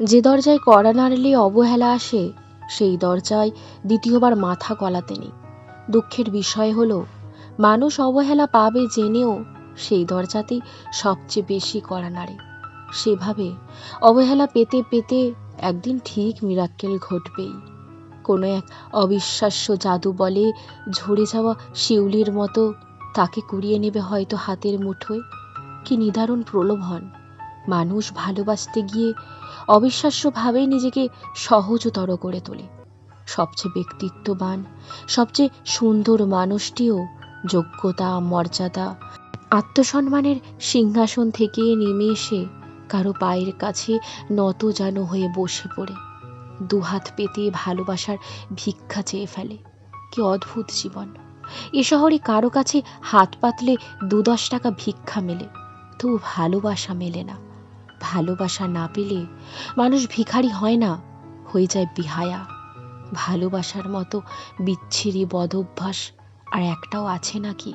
যে দরজায় কড়া নাড়লে অবহেলা আসে, সেই দরজায় দ্বিতীয়বার মাথা গলাতে নেই। দুঃখের বিষয় হলো, মানুষ অবহেলা পাবে জেনেও সেই দরজাতেই সবচেয়ে বেশি কড়া নাড়ে। সেভাবে অবহেলা পেতে পেতে একদিন ঠিক মিরাক্কেল ঘটবেই। কোনো এক অবিশ্বাস্য জাদু বলে ঝরে যাওয়া শিউলির মতো তাকে কুড়িয়ে নেবে হয়তো হাতের মুঠোয়। কি নিদারুণ প্রলোভন। মানুষ ভালোবাসতে গিয়ে অবিশ্বাস্যভাবেই নিজেকে সহজতর করে তোলে। সবচেয়ে ব্যক্তিত্ববান, সবচেয়ে সুন্দর মানুষটিও যোগ্যতা, মর্যাদা, আত্মসম্মানের সিংহাসন থেকে নেমে এসে কারও পায়ের কাছে নত যেন হয়ে বসে পড়ে। দুহাত পেতে ভালোবাসার ভিক্ষা চেয়ে ফেলে। কি অদ্ভুত জীবন। এ শহরে কারও কাছে হাত পাতলে দু দশ টাকা ভিক্ষা মেলে, তবু ভালোবাসা মেলে না। ভালোবাসা না পেলে মানুষ ভিখারি হয় না, হয়ে যায় বিহায়া। ভালোবাসার মতো বিচ্ছিরি বদ অভ্যাস আর একটাও আছে নাকি?